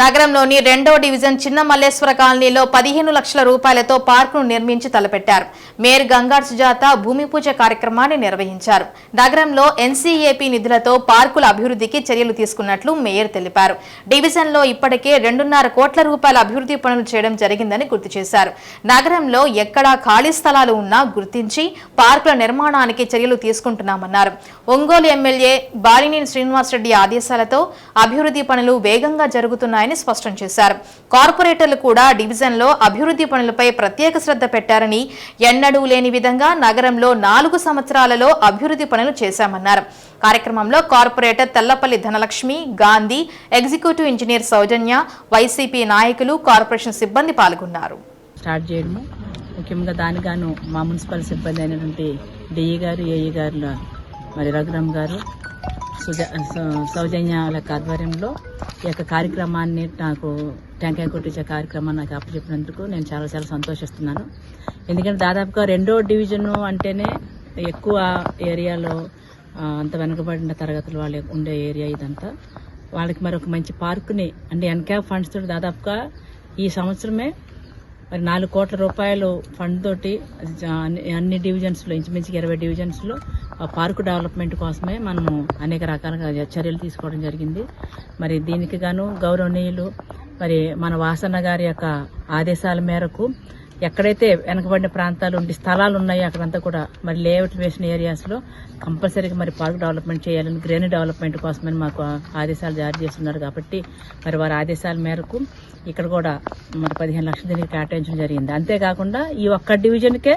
నగరంలోని రెండో డివిజన్ చిన్న మల్లేశ్వర కాలనీలో పదిహేను లక్షల రూపాయలతో పార్కును నిర్మించి తలపెట్టారు. మేయర్ గంగార్ సుజాత భూమి పూజ కార్యక్రమాన్ని నిర్వహించారు. నగరంలో ఎన్సీఏపీ నిధులతో పార్కుల అభివృద్ధికి చర్యలు తీసుకున్నట్లు మేయర్ తెలిపారు. డివిజన్లో ఇప్పటికే రెండున్నర కోట్ల రూపాయల అభివృద్ధి పనులు చేయడం జరిగిందని గుర్తు చేశారు. నగరంలో ఎక్కడా ఖాళీ స్థలాలు ఉన్నా గుర్తించి పార్కుల నిర్మాణానికి చర్యలు తీసుకుంటున్నామన్నారు. ఒంగోలు ఎమ్మెల్యే బాలినేని శ్రీనివాసరెడ్డి ఆదేశాలతో అభివృద్ధి పనులు వేగంగా జరుగుతున్నాయి జరుగుతున్నాయని స్పష్టం చేశారు. కార్పొరేటర్లు కూడా డివిజన్లో అభివృద్ధి పనులపై ప్రత్యేక శ్రద్ధ పెట్టారని ఎన్నడూ లేని విధంగా నగరంలో నాలుగు సంవత్సరాలలో అభివృద్ధి పనులు చేశామన్నారు. కార్యక్రమంలో corporator Tellapalli Dhanalakshmi Gandhi executive engineer Soujanya YCP నాయకులు కార్పొరేషన్ సిబ్బంది పాల్గొన్నారు. స్టార్ట్ చేయడము. ముఖ్యంగా దానిగాను మా మున్సిపల్ సిబ్బంది అయినటువంటి డిఈ గారు ఏఈ గారు మరి రఘురామ్ గారు సుజ ఆధ్వర్యంలో ఈ యొక్క కార్యక్రమాన్ని నాకు టెంకాయ కొట్టించే కార్యక్రమాన్ని నాకు అప్పచెప్పినందుకు నేను చాలా చాలా సంతోషిస్తున్నాను. ఎందుకంటే దాదాపుగా రెండో డివిజను అంటేనే ఎక్కువ ఏరియాలో అంత వెనుకబడిన తరగతులు వాళ్ళు ఉండే ఏరియా ఇదంతా. వాళ్ళకి మరి ఒక మంచి పార్కుని అంటే ఎన్క్యాప్ ఫండ్స్ తోటి దాదాపుగా ఈ సంవత్సరమే మరి నాలుగు కోట్ల రూపాయలు ఫండ్ తోటి అన్ని- డివిజన్స్లో ఇంచుమించుగా ఇరవై డివిజన్స్లో పార్కు డెవలప్మెంట్ కోసమే మనము అనేక రకాలుగా చర్యలు తీసుకోవడం జరిగింది. మరి దీనికి గాను గౌరవనీయులు మరి మన వాసన్న గారి యొక్క ఆదేశాల మేరకు ఎక్కడైతే వెనకబడిన ప్రాంతాలు ఉండి స్థలాలు ఉన్నాయో అక్కడంతా కూడా మరి లేఅవుట్ వేసిన ఏరియాస్లో కంపల్సరీగా మరి పార్క్ డెవలప్మెంట్ చేయాలని గ్రేని డెవలప్మెంట్ కోసమని మాకు ఆదేశాలు జారీ చేస్తున్నారు కాబట్టి మరి వారి ఆదేశాల మేరకు ఇక్కడ కూడా మరి పదిహేను లక్షల దీనికి కేటాయించడం జరిగింది. అంతేకాకుండా ఈ ఒక్క డివిజన్కే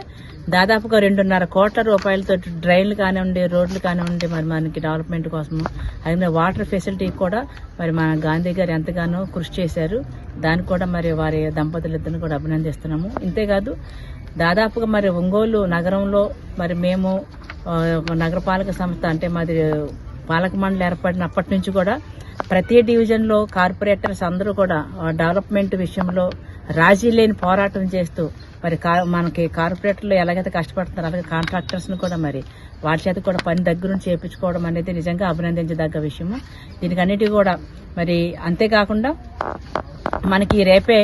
దాదాపుగా రెండున్నర కోట్ల రూపాయలతో డ్రైన్లు కానివ్వండి రోడ్లు కానివ్వండి మరి మనకి డెవలప్మెంట్ కోసము అలాగే వాటర్ ఫెసిలిటీ కూడా మరి మన గాంధీ గారు ఎంతగానో కృషి చేశారు. దానికి కూడా మరి వారి దంపతులిద్దరిని కూడా అభినందిస్తున్నాము. ఇంతేకాదు దాదాపుగా మరి ఒంగోలు నగరంలో మరి మేము నగరపాలక సంస్థ అంటే మాది పాలక మండలి ఏర్పడినప్పటి నుంచి కూడా ప్రతి డివిజన్లో కార్పొరేటర్స్ అందరూ కూడా డెవలప్మెంట్ విషయంలో రాజీ లేని పోరాటం చేస్తూ మరి కా- మనకి కార్పొరేటర్లు ఎలాగైతే కష్టపడుతున్నారో అలాగే కాంట్రాక్టర్స్ని కూడా మరి వారి చేత కూడా పని దగ్గర నుంచి చేయించుకోవడం అనేది నిజంగా అభినందించదగ్గ విషయము. దీనికి అన్నిటి కూడా మరి అంతేకాకుండా మనకి రేపే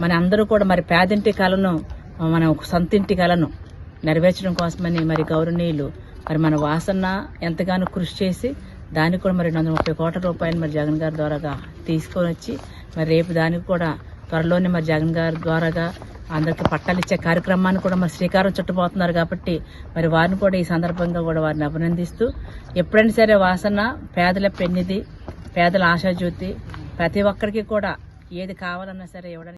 మన అందరూ కూడా మరి పేదింటి కళను మన సొంతింటి కళను నెరవేర్చడం కోసమని మరి గౌరవనీయులు మరి మన వాసన ఎంతగానో కృషి చేసి దానికి కూడా మరి రెండు ముప్పై కోట్ల రూపాయలు మరి జగన్ గారి ద్వారాగా తీసుకొని వచ్చి మరి రేపు దానికి కూడా త్వరలోనే మరి జగన్ గారి ద్వారాగా అందరికి పట్టాలు ఇచ్చే కార్యక్రమాన్ని కూడా మరి శ్రీకారం చుట్టబోతున్నారు కాబట్టి మరి వారిని కూడా ఈ సందర్భంగా కూడా వారిని అభినందిస్తూ ఎప్పుడైనా సరే వాసన పేదల పెన్నిది పేదల ఆశాజ్యోతి ప్రతి ఒక్కరికి కూడా ఏది కావాలన్నా సరే ఇవ్వడానికి